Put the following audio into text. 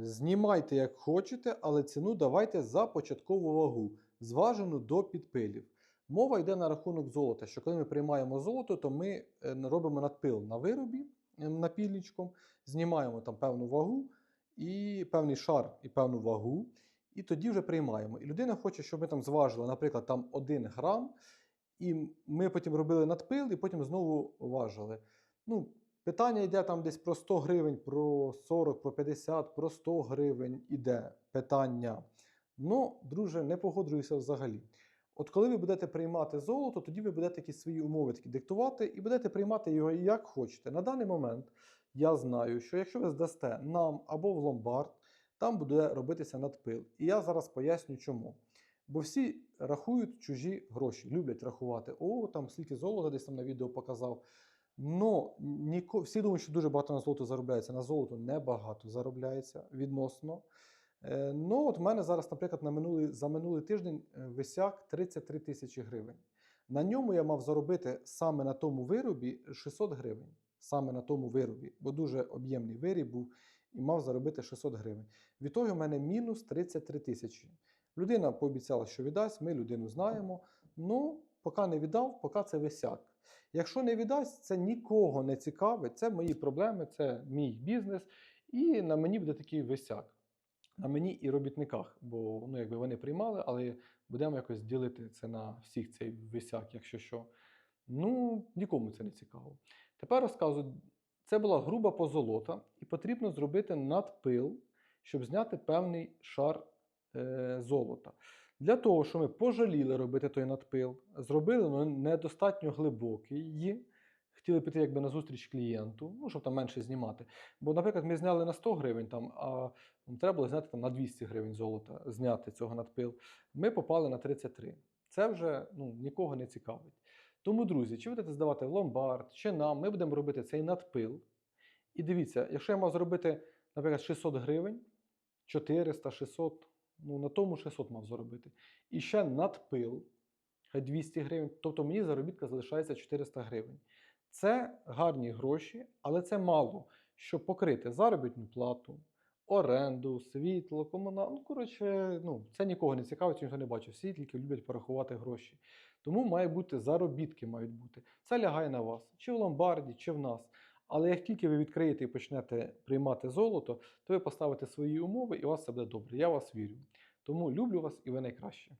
Знімайте як хочете, але ціну давайте за початкову вагу, зважену до підпилів. Мова йде на рахунок золота, що коли ми приймаємо золото, то ми е, робимо надпил на виробі е, напільничком, знімаємо там певну вагу, і певний шар і певну вагу, і тоді вже приймаємо. І людина хоче, щоб ми там зважили, наприклад, там 1 грам, і ми потім робили надпил, і потім знову важили. Ну, питання йде там десь про 100 гривень, про 40, про 50, про 100 гривень іде питання. Ну, друже, не погоджуюся взагалі. От коли ви будете приймати золото, тоді ви будете якісь свої умови такі диктувати і будете приймати його як хочете. На даний момент я знаю, що якщо ви здасте нам або в ломбард, там буде робитися надпил. І я зараз поясню чому. Бо всі рахують чужі гроші, люблять рахувати. О, там скільки золота десь там на відео показав. Ну, ніко... всі думають, що дуже багато на золото заробляється. На золото небагато заробляється відносно. Е, ну, от в мене зараз, наприклад, на минулий, за минулий тиждень е, висяк 33 тисячі гривень. На ньому я мав заробити саме на тому виробі 600 гривень. Саме на тому виробі, бо дуже об'ємний виріб був і мав заробити 600 гривень. Від того в мене мінус 33 тисячі. Людина пообіцяла, що віддасть, ми людину знаємо. Ну, поки не віддав, поки це висяк. Якщо не віддасть, це нікого не цікавить, це мої проблеми, це мій бізнес, і на мені буде такий висяк. На мені і робітниках, бо ну, якби вони приймали, але будемо якось ділити це на всіх цей висяк, якщо що. Ну, нікому це не цікаво. Тепер розказую, це була груба позолота, і потрібно зробити надпил, щоб зняти певний шар е, золота. Для того, щоб ми пожаліли робити той надпил, зробили ну, недостатньо глибокий. Хотіли піти якби на зустріч клієнту, ну, щоб там менше знімати. Бо, наприклад, ми зняли на 100 гривень, там, а треба було зняти там, на 200 гривень золота, зняти цього надпил. Ми попали на 33. Це вже ну, нікого не цікавить. Тому, друзі, чи будете здавати ломбард, чи нам, ми будемо робити цей надпил. І дивіться, якщо я мав зробити, наприклад, 600 гривень, 400, 600, ну на тому 600 мав заробити. І ще надпил, хай 200 гривень, тобто мені заробітка залишається 400 гривень. Це гарні гроші, але це мало, щоб покрити заробітну плату, оренду, світло, комунал. Ну, коротше, ну, це нікого не цікавить, ніхто не бачив. Всі тільки люблять порахувати гроші. Тому має бути заробітки мають бути. Це лягає на вас, чи в ломбарді, чи в нас. Але як тільки ви відкриєте і почнете приймати золото, то ви поставите свої умови і у вас все буде добре. Я вас вірю. Тому люблю вас і ви найкраще.